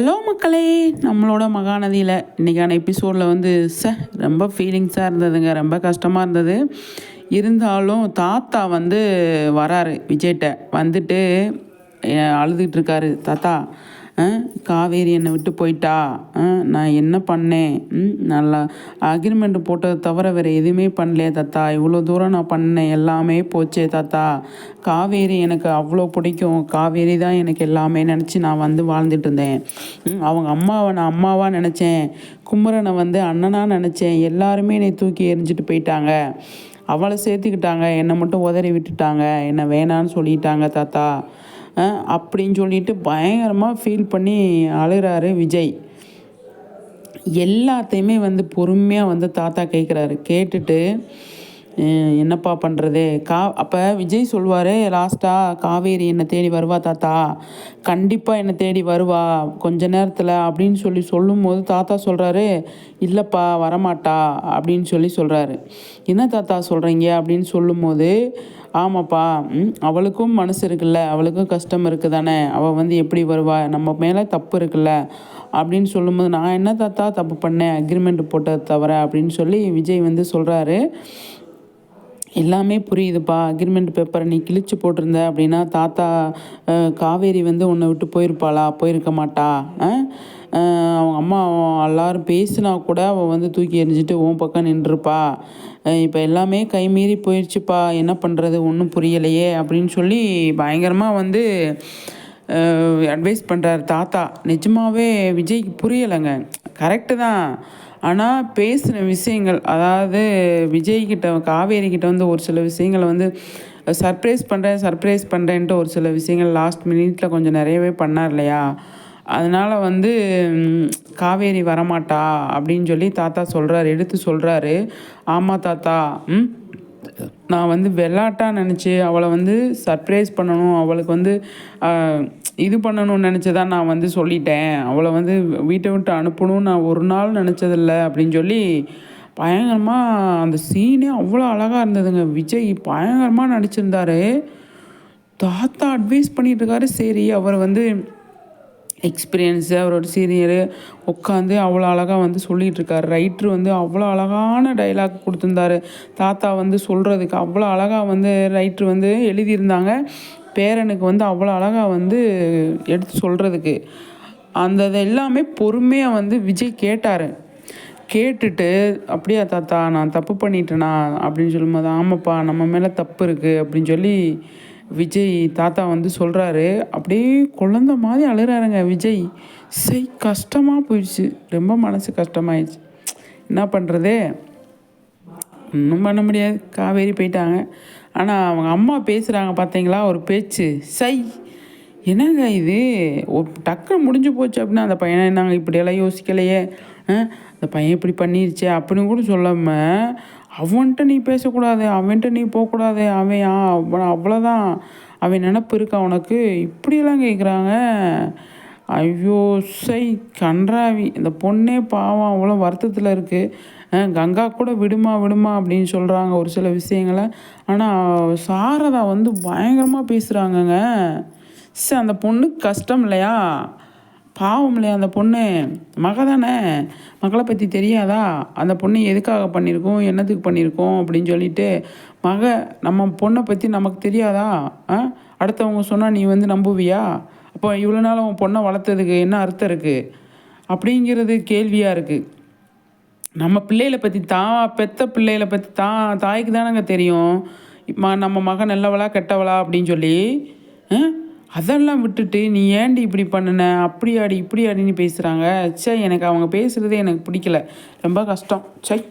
Hello மக்களே நம்மளோட மகாநதியில் இன்றைக்கான எபிசோடில் வந்து ச ரொம்ப ஃபீலிங்ஸாக இருந்ததுங்க. ரொம்ப கஷ்டமாக இருந்தது. இருந்தாலும் தாத்தா வந்து வராரு விஜய்கிட்ட. வந்துட்டு அழுதுகிட்ருக்காரு அழுதுகிட்டு இருக்காரு. தாத்தா காவேரி என்னை விட்டு போயிட்டா? நான் என்ன பண்ணேன்? ம், நல்லா அக்ரிமெண்ட் போட்டதை தவிர வேறு எதுவுமே பண்ணலையே தாத்தா. இவ்வளோ தூரம் நான் பண்ணேன். எல்லாமே போச்சே தாத்தா. காவேரி எனக்கு அவ்வளோ பிடிக்கும். காவேரி தான் எனக்கு எல்லாமே நினச்சி நான் வந்து வாழ்ந்துட்டு இருந்தேன். அவங்க அம்மாவை நான் அம்மாவாக நினச்சேன். குமரனை வந்து அண்ணனாக நினச்சேன். எல்லாருமே என்னை தூக்கி எரிஞ்சிட்டு போயிட்டாங்க. அவளை சேர்த்துக்கிட்டாங்க. என்னை மட்டும் உதறி விட்டுட்டாங்க. என்னை வேணான்னு சொல்லிட்டாங்க தாத்தா. அப்படின்னு சொல்லிட்டு பயங்கரமாக ஃபீல் பண்ணி அழுகிறாரு விஜய். எல்லாத்தையுமே வந்து பொறுமையாக வந்து தாத்தா கேட்குறாரு கேட்டுட்டு என்னப்பா பண்ணுறது கா அப்போ விஜய் சொல்வார் லாஸ்ட்டாக காவேரி என்னை தேடி வருவா தாத்தா. கண்டிப்பாக என்னை தேடி வருவா. கொஞ்ச நேரத்தில் அப்படின்னு சொல்லி சொல்லும்போது தாத்தா சொல்கிறாரு இல்லைப்பா வரமாட்டா அப்படின்னு சொல்லி சொல்கிறாரு என்ன தாத்தா சொல்கிறீங்க அப்படின்னு சொல்லும்போது ஆமாப்பா ம், அவளுக்கும் மனசு இருக்குல்ல. அவளுக்கும் கஷ்டம் இருக்குது தானே அவள் வந்து எப்படி வருவா? நம்ம மேலே தப்பு இருக்குல்ல. அப்படின்னு சொல்லும்போது நான் என்ன தாத்தா தப்பு பண்ணேன்? அக்ரிமெண்ட் போட்டது தவிர அப்படின்னு சொல்லி விஜய் வந்து சொல்கிறாரு எல்லாமே புரியுதுப்பா. அக்ரிமெண்ட் பேப்பரை நீ கிழிச்சு போட்டிருந்த அப்படின்னா தாத்தா காவேரி வந்து உன்னை விட்டு போயிருப்பாளா? போயிருக்க மாட்டா? அவங்க அம்மா எல்லாரும் பேசினா கூட அவள் வந்து தூக்கி எறிஞ்சிட்டு உன் பக்கம் நின்றுருப்பா. இப்போ எல்லாமே கைமீறி போயிடுச்சுப்பா என்ன பண்ணுறது ஒன்றும் புரியலையே அப்படின்னு சொல்லி பயங்கரமாக வந்து அட்வைஸ் பண்ணுறாரு தாத்தா. நிஜமாகவே விஜய்க்கு புரியலைங்க. கரெக்டு தான். ஆனால் பேசின விஷயங்கள் அதாவது விஜய்கிட்ட காவேரி கிட்ட வந்து ஒரு சில விஷயங்களை வந்து சர்ப்ரைஸ் பண்ணுறேன் சர்ப்ரைஸ் பண்ணுறேன்ட்டு ஒரு சில விஷயங்கள் லாஸ்ட் மினிட்ல கொஞ்சம் நிறையவே பண்ணார் இல்லையா? அதனால் வந்து காவேரி வரமாட்டா அப்படின்னு சொல்லி தாத்தா சொல்கிறாரு எடுத்து சொல்கிறாரு ஆமாம் தாத்தா ம் நான் வந்து விளாட்டாக நினச்சி அவளை வந்து சர்ப்ரைஸ் பண்ணணும் அவளுக்கு வந்து இது பண்ணணும்னு நினச்சதான் நான் வந்து சொல்லிட்டேன். அவளை வந்து வீட்டை விட்டு அனுப்பணும்னு நான் ஒரு நாள் நினச்சதில்ல அப்படின்னு சொல்லி பயங்கரமாக அந்த சீனே அவ்வளோ அழகாக இருந்ததுங்க. விஜய் பயங்கரமாக நடிச்சிருந்தார். தாத்தா அட்வைஸ் பண்ணிகிட்ருக்காரு இருக்காரு. சரி அவர் வந்து எக்ஸ்பீரியன்ஸு அவரோட சீனியரு உட்காந்து அவ்வளோ அழகாக வந்து சொல்லிகிட்ருக்காரு ரைட்ரு வந்து அவ்வளோ அழகான டைலாக் கொடுத்துருந்தாரு. தாத்தா வந்து சொல்கிறதுக்கு அவ்வளோ அழகாக வந்து ரைட்ரு வந்து எழுதியிருந்தாங்க. பேரனுக்கு வந்து அவ்வளோ அழகாக வந்து எடுத்து சொல்கிறதுக்கு அந்த இது எல்லாமே பொறுமையாக வந்து விஜய் கேட்டார். கேட்டுட்டு அப்படியா தாத்தா நான் தப்பு பண்ணிட்டேனா? அப்படின்னு சொல்லும்போது ஆமாப்பா நம்ம மேலே தப்பு இருக்குது அப்படின்னு சொல்லி விஜய் தாத்தா வந்து சொல்கிறாரு அப்படியே குழந்த மாதிரி அழுகிறாருங்க விஜய். சை கஷ்டமாக போயிடுச்சு. ரொம்ப மனசு கஷ்டமாயிடுச்சு. என்ன பண்ணுறது ஒன்றும் பண்ண முடியாது. காவேரி போயிட்டாங்க. ஆனால் அவங்க அம்மா பேசுகிறாங்க பார்த்தீங்களா ஒரு பேச்சு. சை என்னங்க இது? ஒரு டக்குன்னு முடிஞ்சு போச்சு அப்படின்னா அந்த பையனை நாங்கள் இப்படியெல்லாம் யோசிக்கலையே? ஆ, அந்த பையன் இப்படி பண்ணிருச்சே அப்படின்னு கூட சொல்லாமல் அவன்கிட்ட நீ பேசக்கூடாது அவன்கிட்ட நீ போகக்கூடாது அவன் ஆ, அவன் அவ்வளோதான் அவன் நினப்பு இருக்கா உனக்கு? இப்படியெல்லாம் கேட்குறாங்க ஐயோ சை கன்றாவி. இந்த பொண்ணே பாவம் அவ்வளோ வருத்தத்தில் இருக்குது கங்கா கூட விடுமா விடுமா அப்படின்னு சொல்கிறாங்க ஒரு சில விஷயங்களை. ஆனால் சாரதா வந்து பயங்கரமாக பேசுகிறாங்கங்க சரி அந்த பொண்ணுக்கு கஷ்டம் இல்லையா? பாவம் இல்லையா அந்த பொண்ணு மக தானே? மகளை பற்றி தெரியாதா? அந்த பொண்ணு எதுக்காக பண்ணியிருக்கோம் என்னத்துக்கு பண்ணியிருக்கோம் அப்படின்னு சொல்லிட்டு மக நம்ம பொண்ணை பற்றி நமக்கு தெரியாதா? ஆ? அடுத்தவங்க சொன்னால் நீ வந்து நம்புவியா? அப்போ இவ்வளோ நாள் உன் பொண்ணை வளர்த்ததுக்கு என்ன அர்த்தம் இருக்குது அப்படிங்கிறது கேள்வியாக இருக்குது நம்ம பிள்ளைகளை பற்றி தான் பெத்த பிள்ளைகளை பற்றி தான் தாய்க்கு தானங்க தெரியும். ம நம்ம மகன் நல்லவளா கெட்டவளா அப்படின்னு சொல்லி அதெல்லாம் விட்டுட்டு நீ ஏன்டி இப்படி பண்ணுன? அப்படி ஆடி இப்படி ஆடின்னு பேசுகிறாங்க சே எனக்கு அவங்க பேசுகிறதே எனக்கு பிடிக்கல. ரொம்ப கஷ்டம். சை